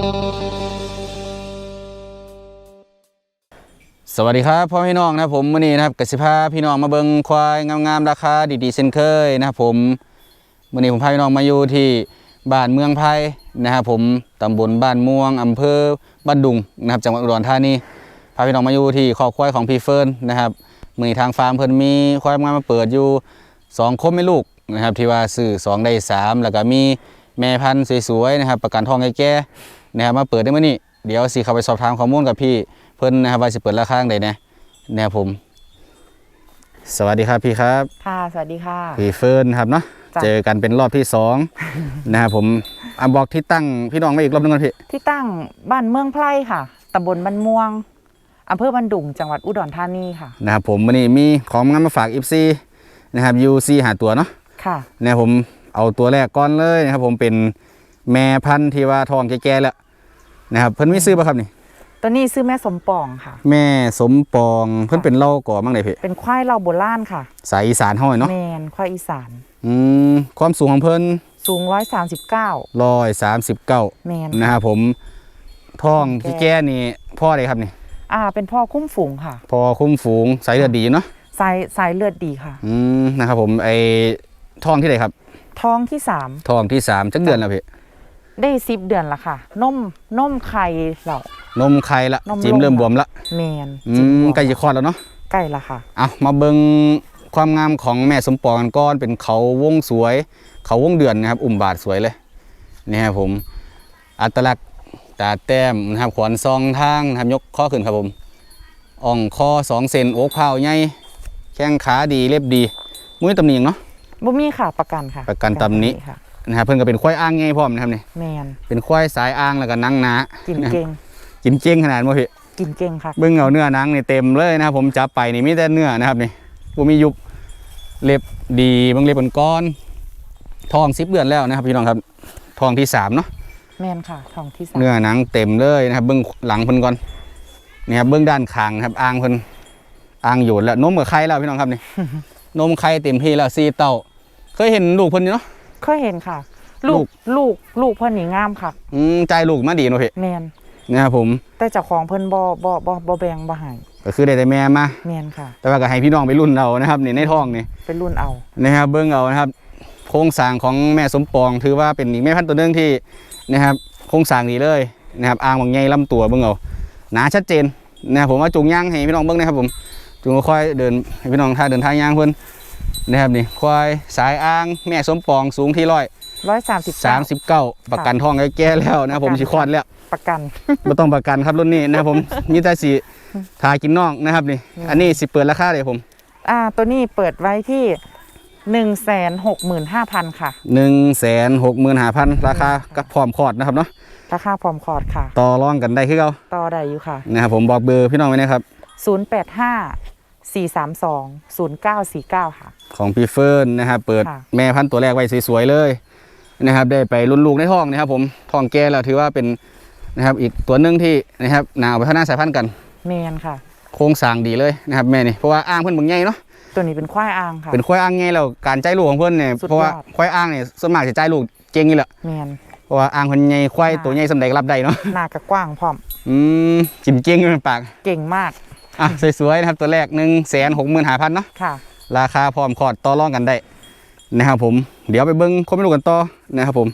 สวัสดีครับพ่อพี่น้องนะผมวันนี้นะครับกสิพาพี่น้องมาเบิงควายงามๆราคาดีๆเช่นเคยนะครับผมวันนี้ผมพาพี่น้องมาอยู่ที่บ้านเมืองไผ่นะครับผมตำบลบ้านม่วงอำเภอบ้านดุงนะครับจังหวัดอุดรธานีพาพี่น้องมาอยู่ที่คอกควายของพี่เฟิร์นนะครับมือทางฟาร์มเพิ่นมีควายงามมาเปิดอยู่สองคมไม่ลูกนะครับที่ว่าซื้อสองได้สามแล้วก็มีแม่พันธุ์สวยๆนะครับประกันทองแก่ๆ นะครับมาเปิดได้มื่อนี้เดี๋ยวสิเข้าไปสอบถามข้อมูลกับพี่เพิ่นนะครับว่าสิเปิดราคาจั่งใดนะนะครับผม สวัสดีครับพี่ครับ ค่ะ สวัสดีค่ะ พี่เฟิร์นครับเนาะจ้ะ เจอกันเป็นรอบที่สอง นะครับผมอะบอกที่ตั้งพี่น้องไว้อีกรอบหนึงก่อนพี่ที่ตั้งบ้านเมืองไพร่ค่ะตำบลบ้านม่วงอำเภอบันดุงจังหวัดอุดรธานีค่ะ นะครับผมวันนี้มีของงานมาฝากอีฟซีนะครับยูซีหาตัวเนาะ ค่ะ นะครับผมเอาตัวแรกก่อนเลยนะครับผมเป็น แม่พันธุ์ที่ว่าทองแก่ๆแล้วนะครับเพิ่นมีซื้อป่ะครับนี่ ตัวนี้ซื้อแม่สมปองค่ะ แม่สมปองเพิ่นเป็นเล่าก่อมั่งเลยพี่เป็นควายเราโบราณค่ะสายอีสานห้อยเนาะแมนควายอีสานอืมความสูงของเพิ่นสูงร้อยสามสิบเก้าร้อยสามสิบเก้าแมนนะครับผมท้องแก่ที่แก่นี่พ่ออะไรครับนี่อ่า เป็นพ่อคุ้มฝูงค่ะพอคุ้มฝูงสายเลือดดีเนาะสายสายเลือดดีค่ะ อืมนะครับผมไอ้ท้องที่ไหนครับ ท้องที่สามท้องที่สามจักเดือนแล้วพี่ ได้สิบเดือนละค่ะนมนมไข่เหล่านมไข่ละนมจิ้มลงเริ่มบวมละแมนอืจิ้มบวใกล้จะคลอดแล้วเนาะใกล้ละค่ะ เอามาเบิ่งความงามของแม่สมปองกันก่อนเป็นเขาวงสวย เขาวงเดือนนะครับ อุ่มบาทสวยเลยนี่ครับผม อัตลักษณ์ตาแต้มนะครับขวานซองทางนะครับยกข้อขึ้นครับผมอ่องคอสองเซนโอ๊กเผาใหญ่แข้งขาดีเล็บดีมุ้ยตำหนิหยังเนาะ บ่มีค่ะประกันค่ะประกันตำหนิค่ะ นะครับเพิ่นก็เป็นควายอ้างไงพร้อมนะครับนี่แมนเป็นควายสายอ้างแล้วก็หนังหนากินเก่งกินเจ้งขนาดมั้พี่กินเก่งค่ะเบิ่งเอาเนื้อหนังนี่เต็มเลยนะครับผมจับไปนี่มีแต่เนื้อนะครับนี่บ่มียุบเล็บดีเบางเล็บเป็นก้อนทอง10เดือนแล้วนะครับพี่น้องครับทองที่สามเนาะแมนค่ะทองที่สามเนื้อหนังเต็มเลยนะครับ เบื้องหลังเพิ่นก่อนนี่ครับเบื้องด้านข้างนะครับอ่างเพิ่นอ่างโยนแล้วนมกับไข่แล้วพี่น้องครับนี่นมไข่เต็มที่แล้วซีเต้า เคยเห็นลูกเพิ่นอยู่เนาะ เคยเห็นค่ะ ลูกลูกลูกเพิ่นนี่งามค่ะอืมใจลูกมาดีเนาะพี่แมนนะครับผมแต่เจ้าของเพิ่นบ่บ่บ่บ่แบ่งบ่ให้ก็คือได้แต่แม่มาแมนค่ะ แต่ว่าก็ให้พี่น้องไปรุ่นเอานะครับนี่ในท้องนี่เป็นรุ่นเอานะครับเบื้องเอานะครับ โครงสร้างของแม่สมปอง ถือว่าเป็นอีกแม่พันธุ์ตัวหนึงที่นะครับโครงสร้างดีเลยนะครับอ่างบางใหญ่ลำตัวเบื้องเอาหนาชัดเจนนะครับผมว่าจูงย่างให้พี่น้องเบื้องนะครับผมจูงค่อยๆเดินให้พี่น้องท่าเดินทางย่างเพิ่น นะครับนี่ควายสายอ่างแม่สมปองสูงที่ร้อย130สามสิบเก้าประกันทองแก่ๆแล้วนะครับผมประกันสิคลอดแล้วประกันไม่ต้องประกันครับรุ่นนี้นะครับผมมีแต่สีทากินน่องนะครับนี่อืมอันนี้สิเปิดราคาเลยผม อ่าตัวนี้เปิดไว้ที่165,000ค่ะหนึ่งแสนหกหมื่นห้าพันราคากับพร้อมคลอดนะครับเนาะราคาพร้อมคอร์ดค่ะ ต่อรองกันได้คือเก่าต่อได้อยู่ค่ะนะครับผมบอกเบอร์พี่น้องไว้นะครับ085 432 0949 ค่ะ ของพี่เฟิร์นนะครับเปิดค่ะ แม่พันธุ์ตัวแรกไว้สวยๆเลยนะครับ ได้ไปรุ่นลูกในท้องนะครับ ผมท้องแก่แล้วถือว่าเป็นนะครับอีกตัวหนึ่งที่นะครับนาเอาไปพัฒนาสายพันธุ์กัน แมนค่ะ โครงสร้างดีเลยนะครับแม่นี่เพราะว่าอ้างเพิ่นบางใหญ่เนาะตัวนี้เป็นควายอ่างค่ะ เป็นควายอ้างใหญ่แล้วการใจลูกของเพิ่นเนี่ยสุดยอด เพราะว่าควายอ้างเนี่ยส่วนมากจะใจลูกเก่งนี่แหละแมน เพราะว่าอ้างเพิ่นใหญ่ควายค่ะ ตัวใหญ่สำใดก็รับได้เนาะหน้ากระกว้างพร้อม อืมจิ้มเก่งอยู่ในปาก เก่งมาก อะสวยๆนะครับตัวแรก1 6 5 0 0 0เนาะค่ะ ราคาพร้อมคอร์ดต่อรองกันได้นะครับผมเดี๋ยวไปเบิ้งโคไม่ลูกกันต่อนะครับผม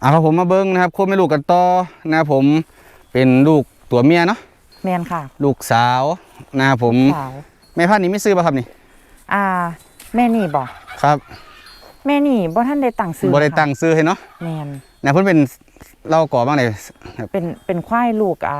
เอาครับผมมาเบิ้งนะครับโคไม่ลูกกันต่อนะครับผมเป็นลูกตัวเมียเนาะแมนค่ะ ลูกสาวนะครับผมสาว แม่พันธุ์นี้ไม่ซื้อป่ะครับนี่อ่า แม่นี่บอกครับแม่นี่บ่ท่านได้ตั้งซื้อบ่ได้ค่ะตั้งซื้อให้เนาะแมนนะเพิ่นเป็นเล่าก่อบ้างเลยเป็นเป็นควายลูกอ่า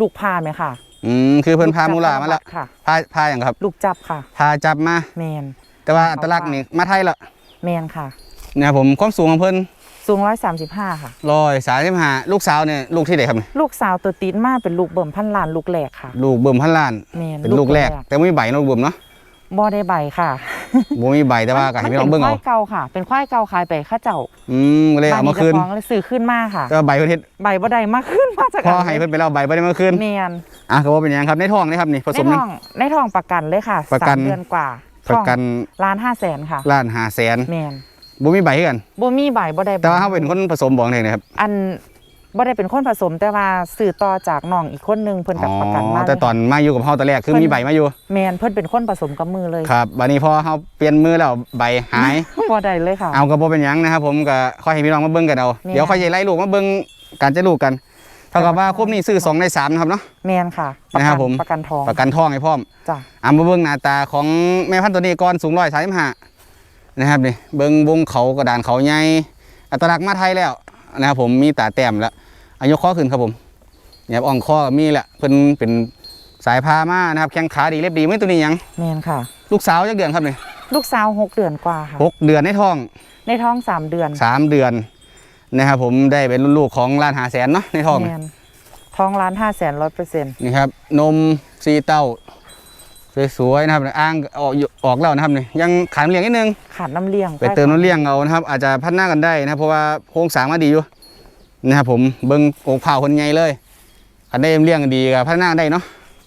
ลูกพาไหมค่ะ อืมคือเพิ่นพามูลามาแล้วค่ะพาพาอย่างครับ ลูกจับค่ะพาจับมาแมนแต่ว่าอัตลักษณ์นี่มาไทยละแมนค่ะนะครับผมความสูงของเพิ่นสูงร้อยสามสิบห้าค่ะร้อยสามสิบห้าลูกสาวเนี่ยลูกที่ไหนครับนี่ลูกสาวตัวตีนมากเป็นลูกเบิ่มพันล้านลูกแหลกค่ะ ลูกเบิ่มพันล้านแมนเป็นลูกแรก แต่ไม่มีใบเนาะลูกเบิ่มเนาะ บ่ได้ใบค่ะบ่มีใบแต่ว่าก็ให้พี่น้องเบิ่งมัเอานเป็นควายเก่าค่ะ เป็นควายเก่าขายไปข้าเจ้า อืมก็เลยเอามาคืนบ้จ้ของเลยซื้อขึ้นมาค่ะแต่ว่าใบเพิ่นเฮ็ดใบบ่ได้มาขึ้นมาจากพอให้เพิ่นไปแล้วใบบ่ได้มาคืนเมียนอะก็บ่เป็นหยังครับในท้องนี่ครับนี่ผในสมทนี่องในทองประกันเลยค่ะประกันสามเดือนกว่าประกันล้านห้าแสนค่ะล้าน5แสนเมียนบ่มีใบคือกันบ่มีใบบ่ได้ใบแต่ว่าเฮาเป็นคนผสมบอกได้นะครับ อัน บ่ได้เป็นคนผสมแต่ว่าสื่อต่อจากน้องอีกคนนึงเพิ่นกับประกันมาแต่เลยตอนมาอยู่กับเฮาตอนแรกคือเพิ่นมีใบมาอยู่แมนเพิ่นเป็นคนผสมกับมือเลยครับบัดนี้พอเฮาเปลี่ยนมือแล้วใบหายบ่ได้เลยค่ะเอาก็บ่เป็นหยังนะครับผมก็ค่อยให้พี่น้องมาเบิ่งกันเอาเนี่ยเดี๋ยวค่อยจะไล่ลูกมาเบิ่งการจะลูกกันเท่ากับว่าครบนี่ซื้อ2ใน3นะครับเนาะแมนค่ะประนะคกัรับผมประกันทองประกันท้องให้พร้อมจ้ะเอามาเบิ่งหน้าตาของแม่พันธุ์ตัวนี้ก่อนสูง135นะครับนี่เบิ่งวงเขากระดานเขาใหญ่อัตลักษณ์มาไทยแล้ว นะครับผมมีตาแต้มแล้วอายุข้อขึ้นครับผมเนี่ยอ่องข้อก็มีแหละเพิ่นเป็นสายพามานะครับแข้งขาดีเล็บดีไม่ตัวนี้หยังแมนค่ะ ลูกสาวจักเดือนครับนี่ลูกสาวหกเดือนกว่าค่ะหกเดือนในท้อง ในท้องสามเดือนสามเดือนนะครับผมได้เป็นรุ่นลูกของร้านหาแสนเนาะในท้องแมนท้องล้านห้าแสนร้อยเปอร์เซ็นต์นี่ครับนมซีเต้า สวยๆนะครับอ้างออกอยู่ออกแล้วนะครับนี่ยังขายน้ำเลี้ยงนิดนึงขาดน้ำเลี้ยงไปเติมน้ำเลี้ยงเอานะครับ อาจจะพัฒนากันได้นะครับเพราะว่าโครงสร้างมาดีอยู่นะครับผมเบิ้งโอกเผาคนใหญ่เลยคันได้เลี้ยงดีก็พัฒนาได้เนาะ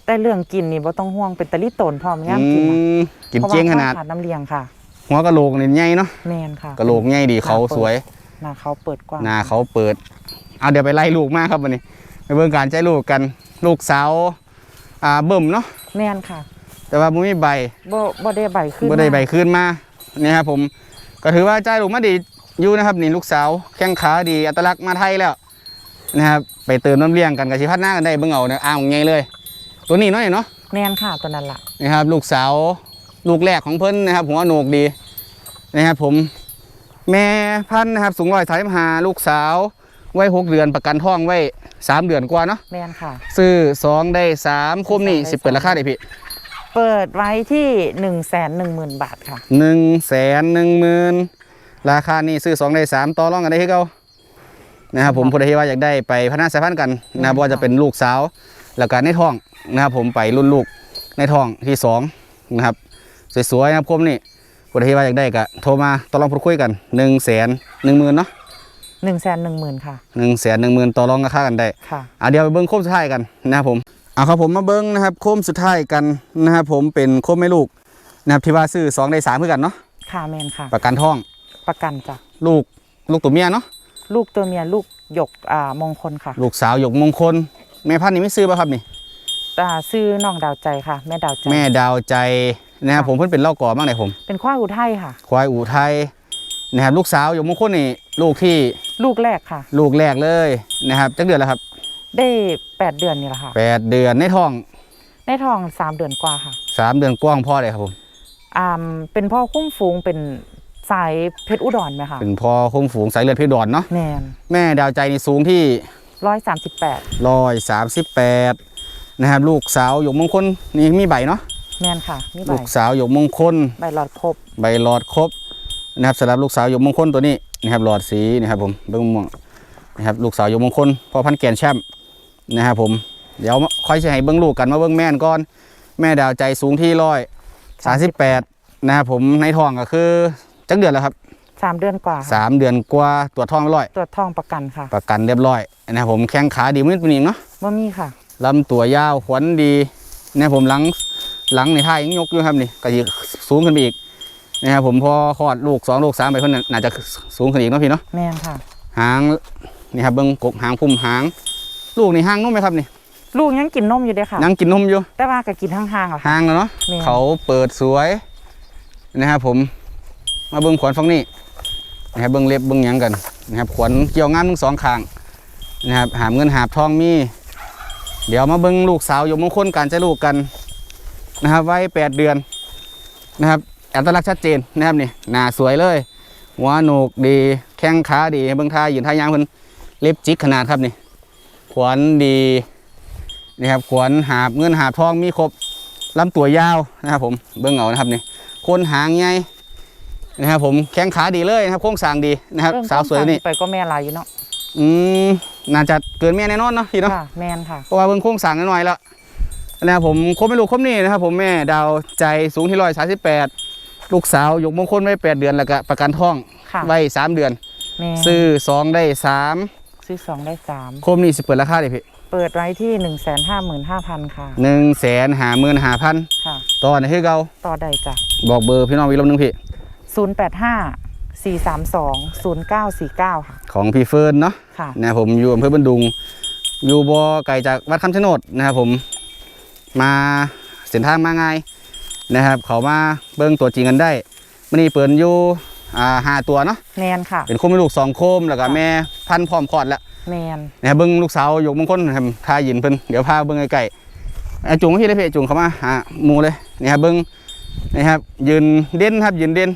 แต่เรื่องกินนี่บ่ต้องห่วงเป็นตะลิโตนพร้อมย่ามกินอืนะมกินพระว่เจียงขนาดขาดน้ำเลี้ยงค่ะหัวกะโหลกนี่ใหญ่เนาะแมนค่ะกะโหลกใหญ่ดีเขาสวยหน้าเขาเปิดกว้างหน้าเขาเปิดเอาเดี๋ยวไปไล่ลูกมาครับวันนี้ไปเบิ่งการใจลูกกันลูกสาวอ่าเบิ่มเนาะแมนค่ะ แต่ว่าบ่มีใบบ่บ่ได้ใบขึ้นบ่ได้มาใบคืนมานี่ครับผมก็ถือว่าใจลูกมาดีอยู่นะครับนี่ลูกสาวแข้งขาดีอัตลักษณ์มาไทยแล้วนะครับไปเติมน้ำเลี้ยงกันกับชิพัดหน้ากันได้เบิ่งเอาเนี่ยอ้างไงเลย ตัวนี้เนาะนี่เนาะแมนค่ะตัวนั้นล่ะนะครับ ลูกสาวลูกแรกของเพิ่นนะครับหัวโหนกดีนะครับผมแม่พันธุ์นะครับสูงร้อยสามหาลูกสาวไว้หกเดือนประกันท้องไว้สามเดือนกว่าเนาะแมนค่ะ ซื้อสองได้สามคมนี่สิบเปิดราคาได้พี่ เปิดไว้ที่1นึ่งแสนหนึ่งหมื่นบาทค่ะหนึ่งแสนหนึ่งหมื่นราคานี่ซื้อสองได้สามต่อรองกันได้ที่เก่านะครับผมผู้ใดที่ว่าอยากได้ไปพัฒนาสายพันธุ์กันนะครับว่าจะเป็นลูกสาวแล้วก็ในท้องนะครับผมไปรุ่นลูกในท้องที่สองนะครับสวยๆนะครับผมนี่ผู้ใดที่ว่าอยากได้ก็โทรมาต่อรองพูดคุยกันหนึ่งแสนหนึ่งหมื่นเนาะ1นึ่งแสนหนึ่งหมื่นค่ะหนึ่งแสนหนึ่งหมื่นต่อรองราคากันได้ค่ะอะเดี๋ยวไปเบิ้งโคมสุดท้ายกันนะครับผม เอาครับผมมาเบิ้งนะครับโคมสุดท้ายกันนะครับผมเป็นโคมแม่ลูกนะครับที่ว่าซื้อสองได้สามเพื่อกันเนาะค่ะแมนค่ะ ประกันท้องประกันจ้ะลูกลูกตัวเมียเนาะลูกตัวเมียลูกหยกอ่ามงคลค่ะ ลูกสาวหยกมงคล แม่พันธุ์นี่ไม่ซื้อป่ะครับนี่อ่าซื้อน้องดาวใจค่ะ แม่ดาวใจแม่ดาวใจนะครับค่ะผมเพิ่นเป็นเล่าก่อบ้างไหนผม เป็นควายอุทัยค่ะ ควายอู่ไทยนะครับลูกสาวหยกมงคลนี่ลูกที่ลูกแรกค่ะ ลูกแรกเลยนะครับจักเดือนแล้วครับ ได้8เดือนนี่แหละค่ะ แปดเดือนในท้องในท้อง3เดือนกว่าค่ะสามเดือนกว้างพ่อเลยครับผมอ่าเป็นพ่อคุ้มฟูงเป็นสายเพชรอุดรไหมคะเป็นพ่อคงฝูงสายเลือดเพชรดอนเนาะแมนแม่ดาวใจนี่สูงที่ร้อยสามสิบแปดร้อยสามสิบแปดนะครับ ลูกสาวหยกมงคลนี่มีใบเนาะแมนค่ะนี่ใบลูกสาวหยกมงคลใบหลอดครบใบหลอดครบนะครับสำหรับลูกสาวหยกมงคลตัวนี้นะครับหลอดสีนะครับผมเบิ้งม่วงนะครับลูกสาวหยกมงคลพ่อพันธุ์แกนแชมป์ นะครับผมเดี๋ยวค่อยจะให้เบิ้งลูกกันมาเบิ้งแม่นก่อน แม่ดาวใจสูงที่ร้อยสามสิบแปดนะครับผมในท้องก็คือจักเดือนแล้วครับสามเดือนกว่าสามเดือนกว่าตรวจท้องเรียบร้อยตรวจทองประกันค่ะ ประกันเรียบร้อยนะครับผมแข้งขาดีมืดเป็นอีกเนาะว่ามีค่ะลำตัวยาวขวัญดีนะครับผมหลังหลังในท่ายังยกอยู่ครับนี่ก็จะสูงขึ้นไปอีกนะครับผมพอคลอดลูกสองลูกสามไปเพิ่นน่าจะสูงขึ้นอีกเนาะพี่เนาะแมนค่ะ หางนี่ครับเบิ้งกกหางพุ่มหาง ลูกนี่หางนุ่มไหมครับนี่ลูกยังกินนมอยู่เด้อค่ะ ยังกินนมอยู่ แต่ว่าก็กินห่างๆอะค่ะหางแล้วเนาะแม่นเขาเปิดสวยนะครับผม มาเบิ้งขวัญฟังนี่นะครับเบิ้งเล็บเบิ้งหยังกันนะครับขวัญเกี่ยวงามทั้งสองข้างนะครับหามเงินหาบทองมี เดี๋ยวมาเบิ้งลูกสาวยกมงคลการจะลูกกันนะครับไว้แปดเดือนนะครับอัตลักษณ์ชัดเจนนะครับนี่หน้าสวยเลย หัวโหนกดีแข้งขาดีเบิ้งท่ายืนท่ายางเพิ่นเล็บจิกขนาดครับนี่ ขวัญดีนี่ครับขวัญหาบเงินหาบทองมีครบลำตัวยาวนะครับผมเบิ้งเอานะครับนี่โคนหางใหญ่นะครับผมแข้งขาดีเลยนะครับโครงสร้างดีนะครับเริ่มสาวสวยคนนี่ไปก็แม่ลายอยู่เนาะอืมน่าจะเกินแม่แน่นอนเนาะพี่เนาะค่ะแมนค่ะเพราะว่าเบิ่งโครงสร้างน้อยๆแล้วนะครับผมคบไม่ลูกคบนี่นะครับผมแม่ดาวใจสูงที่ร้อยสาสิบแปดลูกสาวยกมงคลไว้แปดเดือนแล้วก็ประกันท้องค่ะไว้สามเดือนแม่ซื้อสองได้สาม ซื้อสองได้สามคมนี่สิเปิดราคาเลยพี่เปิดไว้ที่หนึ่งแสนห้าหมื่นห้าพันค่ะ หนึ่งแสนหาหมื่นหาพันค่ะ ต่อในคือเก่าต่อได้จ้ะบอกเบอร์พี่น้องวิลมหนึงพี่ศูนย์แปดห้าสี่สามสองศูนย์เก้าสี่เก้าค่ะ ของพี่เฟิร์นเนาะค่ะ นะครับผมอยู่อำเภอบันดุง อยู่บ่ไกลจากวัดคำชะโนดนะครับผมมาเส้นทางมาง่ายนะครับ เขามาเบิ้งตัวจริงกันได้มันนี้เปิดอยู่อ่าห้าตัวเนาะแมนค่ะ เป็นโคมมีลูกสองโคมแล้วก็แม่ พันธุ์พร้อมคลอดแล้วแมนนะครับเบิ้งลูกสาวยกมงคลนะครับทายินเพิ่นเดี๋ยวพาเบิ้งใกล้ๆไอ้จุงพี่ได้เพ่จุงเข้ามาหาหมูเลยนี่ครับเบิ้งนะครับยืนเด่นครับยืนเด่น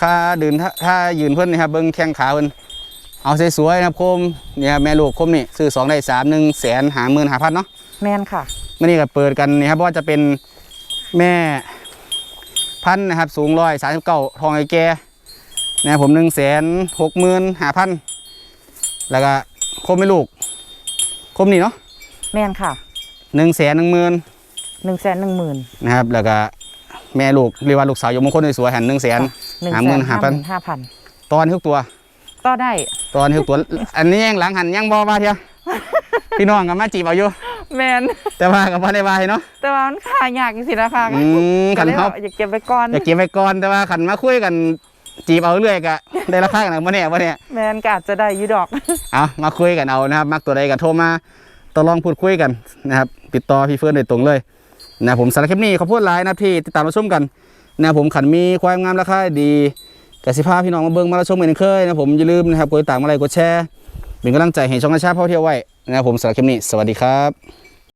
ค่าเดินท่าท่ายืนเพิ่นนะครับเบิ้งแข้งขาเพิ่นเอาสวยๆนะครับโคมเนี่ยครับแม่ลูกโคมนี่ซื้อสองได้สามหนึ่งแสนหาหมื่นหาพันเนาะแมนค่ะมื่อนี้ก็เปิดกันนี่ครับเพราะว่าจะเป็นแม่พันธุ์นะครับสูงร้อยสามสิบเก้าทองไอแก่นะครับผมหนึ่งแสนหกหมื่นห้าพัน แล้วก็คมไม่ลูก คมนี่เนาะแมนค่ะหนึ่งแสนหนึ่งหมื่นหนึ่งแสนหนึ่งหมื่นนะครับ แล้วก็แม่ลูกเรียกว่าลูกสาวยกมงคลสวยๆหันหนึ่งแสนหนึ่งหาแสหมื่นนห้าหาหพันมื่นห้าพันตอนทุกตัวก็ได้ตอนทุกตัว อันนี้ยังหลังหันยังบอมาเทียวพี่น้องกับมาจีบเอาอยู่แมนแต่ว่ากับพ่อได้บายเนาะแต่ว่ามันขายยากจริงๆนะคะอืมก็ขันเลยเขาแบบอยากเก็บไว้ก่อนอยากเก็บไว้ก่อนแต่ว่าขันมาคุยกัน จีบเอาเรื่อยกะได้ราคากันมาเนี่ยมาเนี่ยแมนก็อาจจะได้อยูดอก เอามาคุยกันเอานะครับ มักตัวใดก็โทรมาต่อลองพูดคุยกันนะครับติดต่อพี่เฟิร์นโดยตรงเลยนะครับผมสารบคลิปนี้เขาพูดไลน์นะที่ติดตามรับชมกันนะครับผมขันมีความงามราคาดีกสิภาพี่น้องมาเบิ่งมารับชมเหมือนเคยนะครับผมอย่าลืมนะครับกดติดตามอะไรกดแชร์เป็นกำลังใจให้ช่องอาชาพ่อเที่ยวไว้นะครับผมสารบคลิปนี้สวัสดีครับ